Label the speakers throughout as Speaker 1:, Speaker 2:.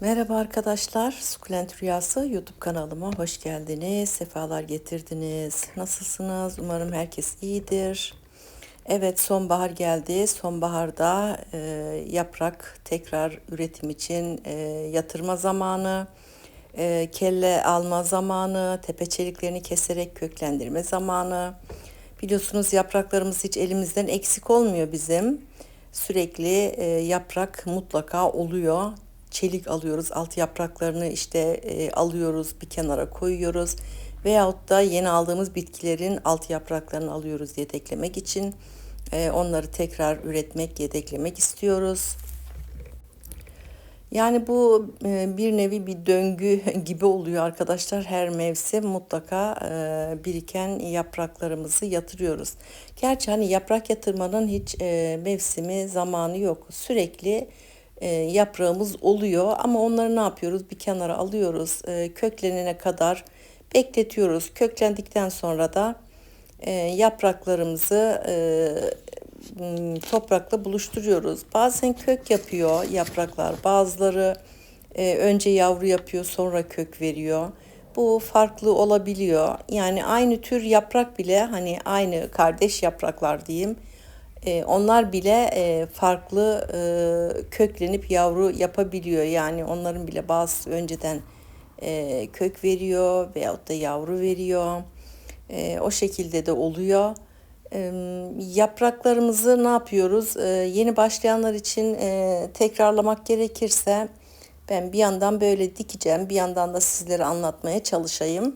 Speaker 1: Merhaba arkadaşlar, Sukulent Rüyası YouTube kanalıma hoş geldiniz, sefalar getirdiniz. Nasılsınız? Umarım herkes iyidir. Evet, sonbahar geldi. Sonbaharda e, yaprak tekrar üretim için e, yatırma zamanı, e, kelle alma zamanı, tepe çeliklerini keserek köklendirme zamanı. Biliyorsunuz yapraklarımız hiç elimizden eksik olmuyor bizim. Sürekli e, yaprak mutlaka oluyor çelik alıyoruz. Alt yapraklarını işte e, alıyoruz bir kenara koyuyoruz. Veyahut da yeni aldığımız bitkilerin alt yapraklarını alıyoruz yedeklemek için. E, onları tekrar üretmek, yedeklemek istiyoruz. Yani bu e, bir nevi bir döngü gibi oluyor arkadaşlar. Her mevsim mutlaka e, biriken yapraklarımızı yatırıyoruz. Gerçi hani yaprak yatırmanın hiç e, mevsimi, zamanı yok. Sürekli e, yaprağımız oluyor ama onları ne yapıyoruz? Bir kenara alıyoruz. E, köklenene kadar bekletiyoruz. Köklendikten sonra da e, yapraklarımızı e, toprakla buluşturuyoruz. Bazen kök yapıyor yapraklar. Bazıları önce yavru yapıyor sonra kök veriyor. Bu farklı olabiliyor. Yani aynı tür yaprak bile hani aynı kardeş yapraklar diyeyim e, onlar bile e, farklı e, köklenip yavru yapabiliyor. Yani onların bile bazısı önceden e, kök veriyor veyahut da yavru veriyor. O şekilde de oluyor. Yapraklarımızı ne yapıyoruz? Yeni başlayanlar için tekrarlamak gerekirse ben bir yandan böyle dikeceğim, bir yandan da sizlere anlatmaya çalışayım.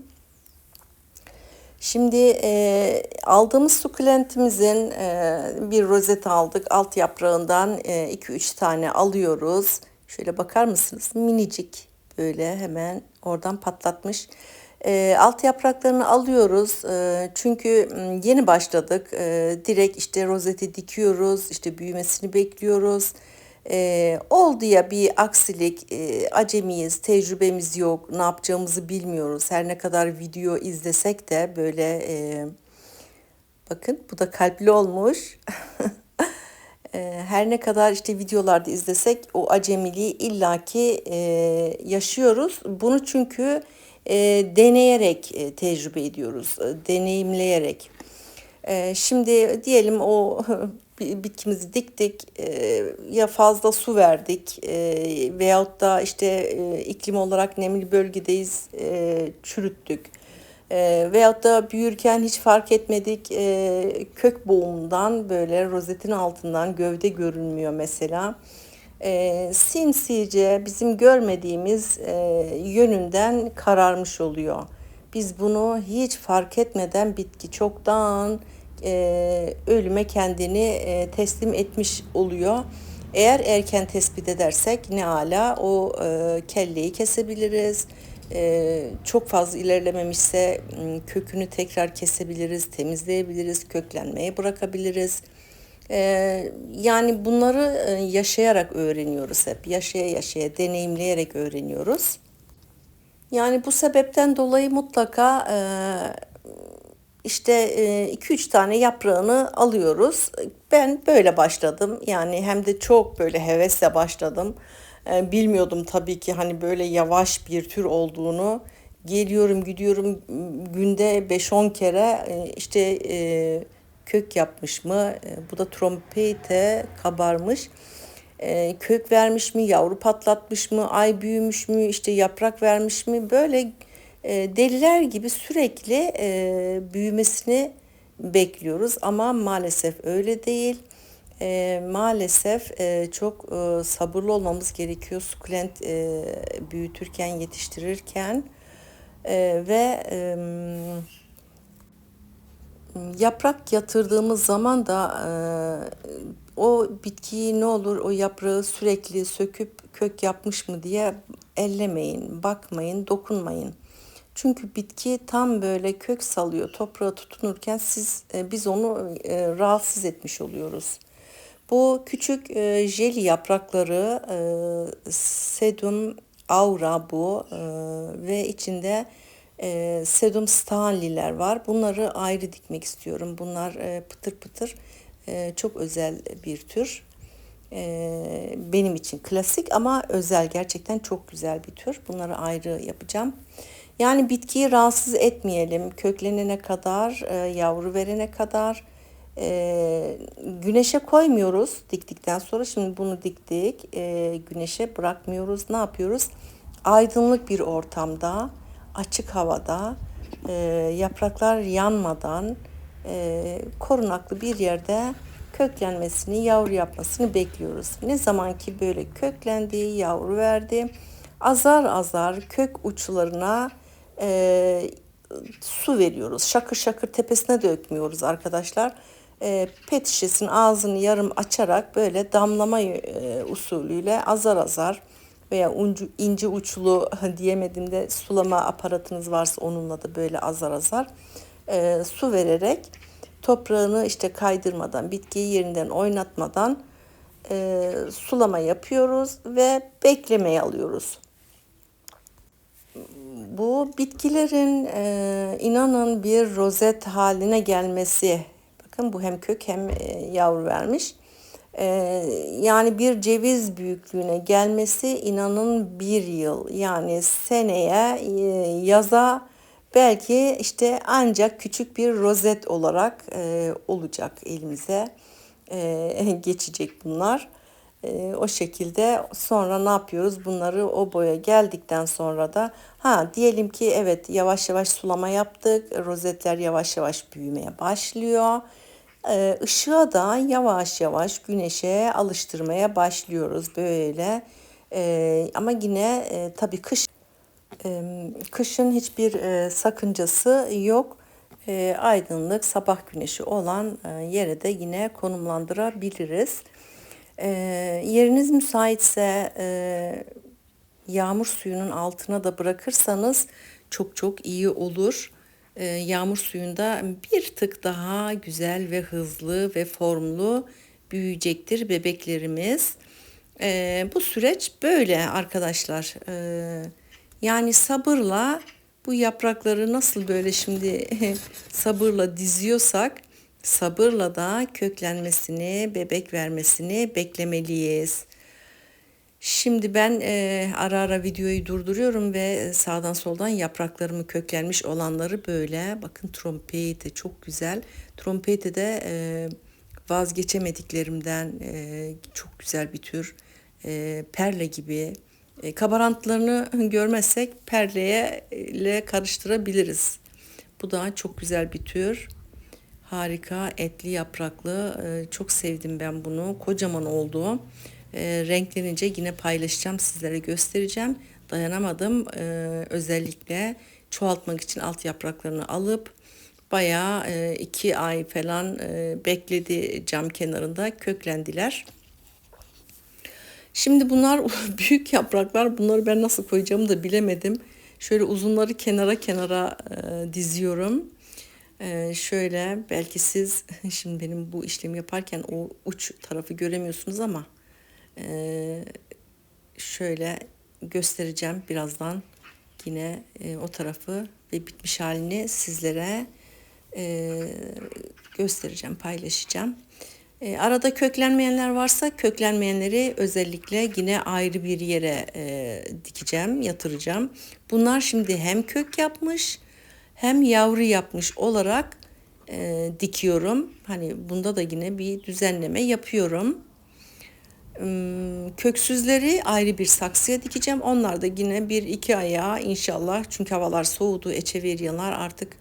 Speaker 1: Şimdi e, aldığımız sukulentimizin e, bir rozet aldık. Alt yaprağından 2-3 e, tane alıyoruz. Şöyle bakar mısınız? Minicik böyle hemen oradan patlatmış. E, alt yapraklarını alıyoruz. E, çünkü yeni başladık. E, direkt işte rozeti dikiyoruz. işte büyümesini bekliyoruz. E, oldu ya bir aksilik, e, acemiyiz, tecrübemiz yok, ne yapacağımızı bilmiyoruz. Her ne kadar video izlesek de böyle e, bakın bu da kalpli olmuş. e, her ne kadar işte videolarda izlesek o acemiliği illaki e, yaşıyoruz. Bunu çünkü e, deneyerek e, tecrübe ediyoruz, e, deneyimleyerek. E, şimdi diyelim o bitkimizi diktik e, ya fazla su verdik e, veyahut da işte e, iklim olarak nemli bölgedeyiz e, çürüttük e, veyahut da büyürken hiç fark etmedik e, kök boğumundan böyle rozetin altından gövde görünmüyor mesela e, sinsice bizim görmediğimiz e, yönünden kararmış oluyor. Biz bunu hiç fark etmeden bitki çoktan e, ölüme kendini e, teslim etmiş oluyor. Eğer erken tespit edersek ne ala o e, kelleyi kesebiliriz. E, çok fazla ilerlememişse kökünü tekrar kesebiliriz, temizleyebiliriz, köklenmeye bırakabiliriz. E, yani bunları e, yaşayarak öğreniyoruz hep. Yaşaya yaşaya, deneyimleyerek öğreniyoruz. Yani bu sebepten dolayı mutlaka e, işte 2-3 e, tane yaprağını alıyoruz. Ben böyle başladım. Yani hem de çok böyle hevesle başladım. E, bilmiyordum tabii ki hani böyle yavaş bir tür olduğunu. Geliyorum gidiyorum günde 5-10 kere e, işte kök yapmış mı? Bu da trompete kabarmış. Kök vermiş mi? Yavru patlatmış mı? Ay büyümüş mü? işte yaprak vermiş mi? Böyle e, deliler gibi sürekli e, büyümesini bekliyoruz ama maalesef öyle değil. E, maalesef e, çok e, sabırlı olmamız gerekiyor sukulent e, büyütürken, yetiştirirken e, ve e, yaprak yatırdığımız zaman da e, o bitkiyi ne olur o yaprağı sürekli söküp kök yapmış mı diye ellemeyin, bakmayın, dokunmayın. Çünkü bitki tam böyle kök salıyor toprağa tutunurken siz e, biz onu e, rahatsız etmiş oluyoruz. Bu küçük e, jeli yaprakları e, sedum aura bu e, ve içinde e, sedum stanliler var. Bunları ayrı dikmek istiyorum. Bunlar e, pıtır pıtır e, çok özel bir tür. Ee, benim için klasik ama özel gerçekten çok güzel bir tür. Bunları ayrı yapacağım. Yani bitkiyi rahatsız etmeyelim. Köklenene kadar, e, yavru verene kadar e, güneşe koymuyoruz diktikten sonra. Şimdi bunu diktik. E, güneşe bırakmıyoruz. Ne yapıyoruz? Aydınlık bir ortamda, açık havada, e, yapraklar yanmadan e, korunaklı bir yerde köklenmesini, yavru yapmasını bekliyoruz. Ne zaman ki böyle köklendi, yavru verdi, azar azar kök uçlarına e, su veriyoruz. Şakır şakır tepesine dökmüyoruz arkadaşlar. E, pet şişesinin ağzını yarım açarak böyle damlama e, usulüyle azar azar veya uncu, ince uçlu diyemedim de sulama aparatınız varsa onunla da böyle azar azar e, su vererek toprağını işte kaydırmadan, bitkiyi yerinden oynatmadan e, sulama yapıyoruz ve beklemeye alıyoruz. Bu bitkilerin e, inanın bir rozet haline gelmesi, bakın bu hem kök hem e, yavru vermiş. E, yani bir ceviz büyüklüğüne gelmesi inanın bir yıl yani seneye e, yaza belki işte ancak küçük bir rozet olarak e, olacak elimize e, geçecek bunlar. E, o şekilde sonra ne yapıyoruz? Bunları o boya geldikten sonra da ha diyelim ki evet yavaş yavaş sulama yaptık. Rozetler yavaş yavaş büyümeye başlıyor. E, ışığa da yavaş yavaş güneşe alıştırmaya başlıyoruz böyle. E, ama yine e, tabii kış kışın hiçbir e, sakıncası yok. E, aydınlık sabah güneşi olan e, yere de yine konumlandırabiliriz. Yeriniz müsaitse yağmur suyunun altına da bırakırsanız çok çok iyi olur. Yağmur suyunda bir tık daha güzel ve hızlı ve formlu büyüyecektir bebeklerimiz. Bu süreç böyle arkadaşlar. Yani sabırla bu yaprakları nasıl böyle şimdi sabırla diziyorsak sabırla da köklenmesini, bebek vermesini beklemeliyiz. Şimdi ben e, ara ara videoyu durduruyorum ve sağdan soldan yapraklarımı köklenmiş olanları böyle bakın trompete çok güzel. Trompete de e, vazgeçemediklerimden e, çok güzel bir tür. E, perle gibi e, kabarantlarını görmezsek perleye ile karıştırabiliriz. Bu da çok güzel bir tür. Harika etli yapraklı. E, çok sevdim ben bunu. Kocaman oldu. E, renklenince yine paylaşacağım sizlere göstereceğim. Dayanamadım. E, özellikle çoğaltmak için alt yapraklarını alıp bayağı e, iki ay falan e, bekledi cam kenarında köklendiler. Şimdi bunlar büyük yapraklar. Bunları ben nasıl koyacağımı da bilemedim. Şöyle uzunları kenara kenara e, diziyorum. E, şöyle belki siz şimdi benim bu işlemi yaparken o uç tarafı göremiyorsunuz ama e, şöyle göstereceğim birazdan yine e, o tarafı ve bitmiş halini sizlere e, göstereceğim, paylaşacağım. E, arada köklenmeyenler varsa köklenmeyenleri özellikle yine ayrı bir yere e, dikeceğim, yatıracağım. Bunlar şimdi hem kök yapmış hem yavru yapmış olarak e, dikiyorum. Hani bunda da yine bir düzenleme yapıyorum. Hmm, köksüzleri ayrı bir saksıya dikeceğim. Onlar da yine bir iki aya inşallah çünkü havalar soğudu. Echeveryalar artık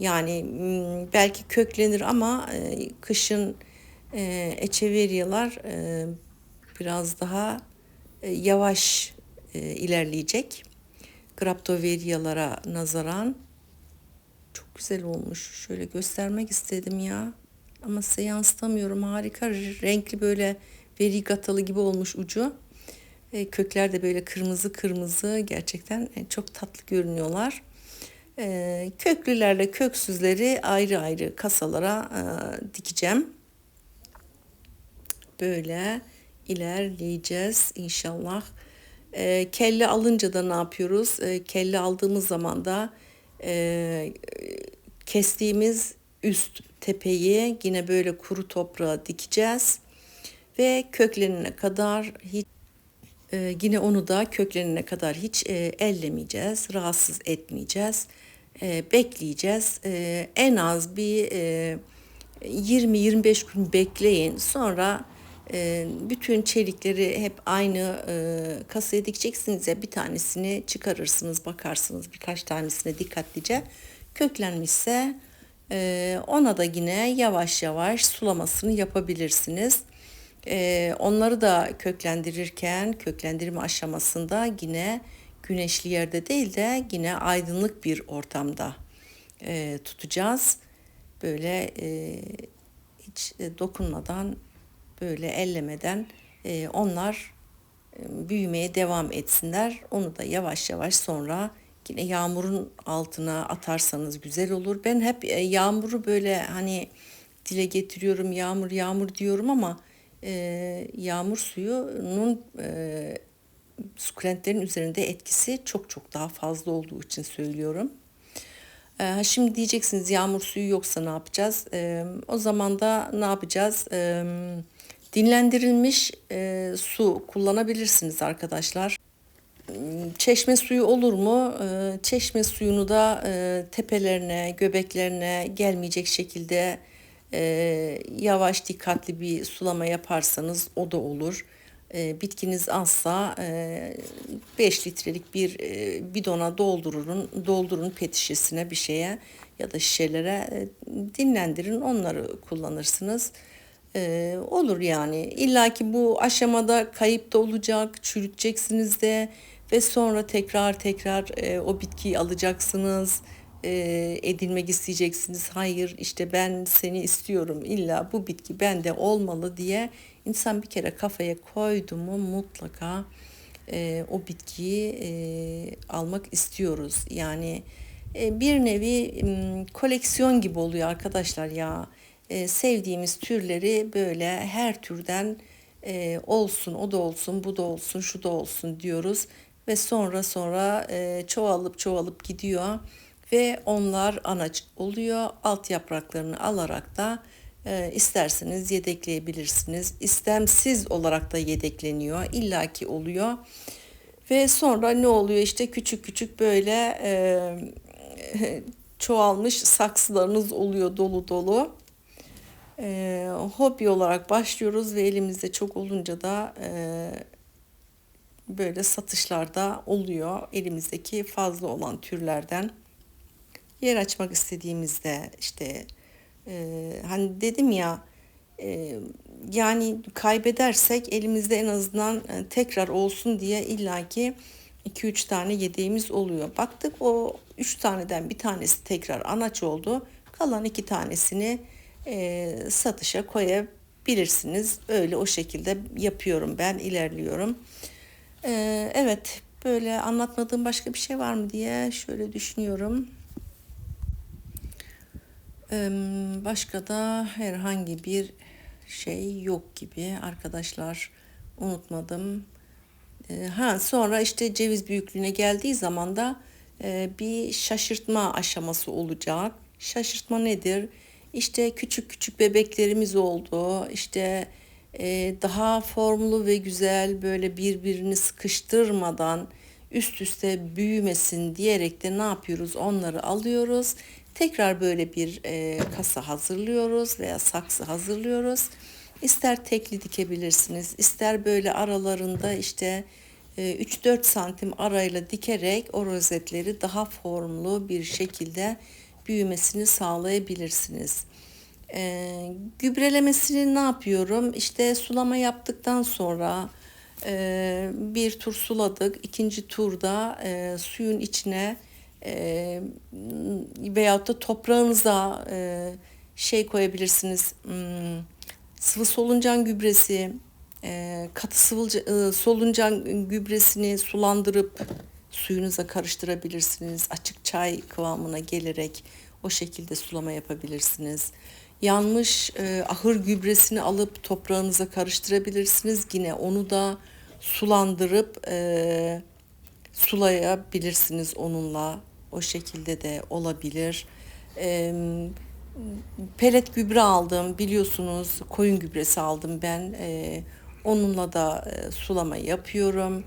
Speaker 1: yani hmm, belki köklenir ama e, kışın e, e, biraz daha e, yavaş ilerleyecek. Graptoveryalara nazaran çok güzel olmuş. Şöyle göstermek istedim ya. Ama size yansıtamıyorum. Harika renkli böyle verigatalı gibi olmuş ucu. E, kökler de böyle kırmızı kırmızı gerçekten e, çok tatlı görünüyorlar. E, köklülerle köksüzleri ayrı ayrı kasalara e, dikeceğim böyle ilerleyeceğiz inşallah. E, kelle alınca da ne yapıyoruz? E, kelle aldığımız zaman da e, kestiğimiz üst tepeyi yine böyle kuru toprağa dikeceğiz. ve köklenene kadar hiç e, yine onu da köklenene kadar hiç e, ellemeyeceğiz, rahatsız etmeyeceğiz, e, bekleyeceğiz. E, en az bir e, 20-25 gün bekleyin. Sonra bütün çelikleri hep aynı e, kasaya dikeceksiniz ya bir tanesini çıkarırsınız, bakarsınız birkaç tanesine dikkatlice. Köklenmişse e, ona da yine yavaş yavaş sulamasını yapabilirsiniz. Ee, onları da köklendirirken köklendirme aşamasında yine güneşli yerde değil de yine aydınlık bir ortamda e, tutacağız. Böyle e, hiç e, dokunmadan böyle ellemeden e, onlar e, büyümeye devam etsinler. Onu da yavaş yavaş sonra yine yağmurun altına atarsanız güzel olur. Ben hep e, yağmuru böyle hani dile getiriyorum yağmur yağmur diyorum ama e, yağmur suyunun e, sukulentlerin üzerinde etkisi çok çok daha fazla olduğu için söylüyorum. E, şimdi diyeceksiniz yağmur suyu yoksa ne yapacağız? E, o zaman da ne yapacağız? E, dinlendirilmiş e, su kullanabilirsiniz arkadaşlar. Çeşme suyu olur mu? E, çeşme suyunu da e, tepelerine, göbeklerine gelmeyecek şekilde e, yavaş dikkatli bir sulama yaparsanız o da olur. E, bitkiniz azsa e, 5 litrelik bir e, bidona doldurun, doldurun pet şişesine bir şeye ya da şişelere e, dinlendirin onları kullanırsınız. E, olur yani İlla ki bu aşamada kayıp da olacak çürüteceksiniz de ve sonra tekrar tekrar e, o bitkiyi alacaksınız e, edinmek isteyeceksiniz. Hayır işte ben seni istiyorum illa bu bitki bende olmalı diye insan bir kere kafaya koydu mu mutlaka e, o bitkiyi e, almak istiyoruz. Yani e, bir nevi m, koleksiyon gibi oluyor arkadaşlar ya. E, sevdiğimiz türleri böyle her türden e, olsun o da olsun bu da olsun şu da olsun diyoruz ve sonra sonra e, çoğalıp çoğalıp gidiyor ve onlar anaç oluyor. Alt yapraklarını alarak da e, isterseniz yedekleyebilirsiniz. İstemsiz olarak da yedekleniyor. illaki oluyor. Ve sonra ne oluyor işte küçük küçük böyle e, çoğalmış saksılarınız oluyor dolu dolu. E, hobi olarak başlıyoruz ve elimizde çok olunca da e, böyle satışlarda oluyor elimizdeki fazla olan türlerden yer açmak istediğimizde işte e, hani dedim ya e, yani kaybedersek elimizde en azından e, tekrar olsun diye illaki 2-3 tane yedeğimiz oluyor. Baktık o 3 taneden bir tanesi tekrar anaç oldu. Kalan iki tanesini e, satışa koyabilirsiniz. Öyle o şekilde yapıyorum ben ilerliyorum. E, evet böyle anlatmadığım başka bir şey var mı diye şöyle düşünüyorum. Başka da herhangi bir şey yok gibi arkadaşlar unutmadım. Ha sonra işte ceviz büyüklüğüne geldiği zaman da bir şaşırtma aşaması olacak. Şaşırtma nedir? İşte küçük küçük bebeklerimiz oldu. İşte daha formlu ve güzel böyle birbirini sıkıştırmadan üst üste büyümesin diyerek de ne yapıyoruz? Onları alıyoruz Tekrar böyle bir e, kasa hazırlıyoruz veya saksı hazırlıyoruz. İster tekli dikebilirsiniz, ister böyle aralarında işte e, 3-4 santim arayla dikerek o rozetleri daha formlu bir şekilde büyümesini sağlayabilirsiniz. E, gübrelemesini ne yapıyorum? İşte sulama yaptıktan sonra e, bir tur suladık. ikinci turda e, suyun içine e, veyahut da toprağınıza e, şey koyabilirsiniz. Hmm, sıvı soluncan gübresi, e, katı sıvı e, soluncan gübresini sulandırıp suyunuza karıştırabilirsiniz. Açık çay kıvamına gelerek o şekilde sulama yapabilirsiniz. Yanmış e, ahır gübresini alıp toprağınıza karıştırabilirsiniz. Yine onu da sulandırıp e, sulayabilirsiniz onunla. O şekilde de olabilir. Pelet gübre aldım biliyorsunuz koyun gübresi aldım ben Ee, onunla da e, sulama yapıyorum.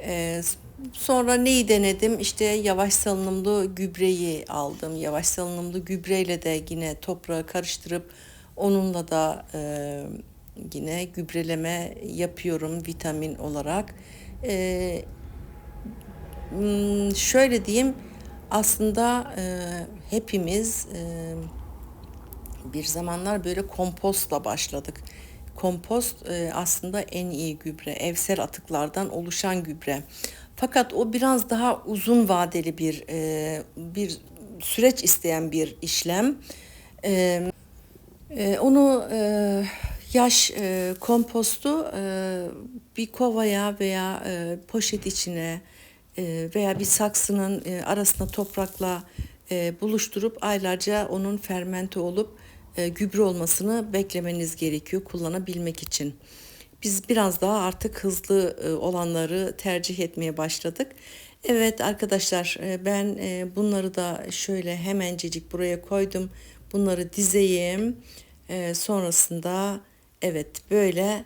Speaker 1: Ee, sonra neyi denedim işte yavaş salınımlı gübreyi aldım yavaş salınımlı gübreyle de yine toprağı karıştırıp onunla da e, yine gübreleme yapıyorum vitamin olarak. Ee, hmm, şöyle diyeyim aslında e, hepimiz e, bir zamanlar böyle kompostla başladık. Kompost e, aslında en iyi gübre, evsel atıklardan oluşan gübre. Fakat o biraz daha uzun vadeli bir e, bir süreç isteyen bir işlem. E, e, onu e, yaş e, kompostu e, bir kovaya veya e, poşet içine e, veya bir saksının e, arasına toprakla e, buluşturup aylarca onun fermente olup e, gübre olmasını beklemeniz gerekiyor kullanabilmek için. Biz biraz daha artık hızlı e, olanları tercih etmeye başladık. Evet arkadaşlar e, ben e, bunları da şöyle hemencecik buraya koydum. Bunları dizeyim. Sonrasında evet böyle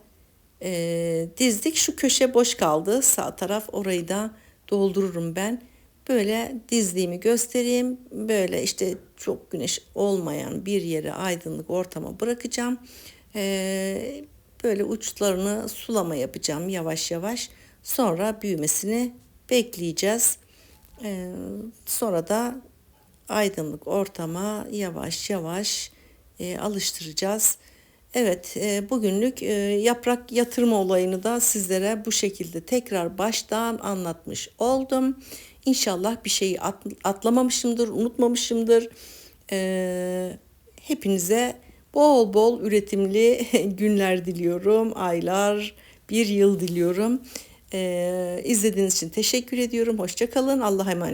Speaker 1: dizdik. Şu köşe boş kaldı. Sağ taraf orayı da doldururum ben. Böyle dizdiğimi göstereyim. Böyle işte çok güneş olmayan bir yere aydınlık ortama bırakacağım. Böyle uçlarını sulama yapacağım yavaş yavaş. Sonra büyümesini bekleyeceğiz. Ee, sonra da aydınlık ortama yavaş yavaş e, alıştıracağız. Evet, e, bugünlük e, yaprak yatırma olayını da sizlere bu şekilde tekrar baştan anlatmış oldum. İnşallah bir şeyi at, atlamamışımdır, unutmamışımdır. E, hepinize bol bol üretimli günler diliyorum, aylar, bir yıl diliyorum. E, izlediğiniz için teşekkür ediyorum. Hoşçakalın, Allah'a emanet.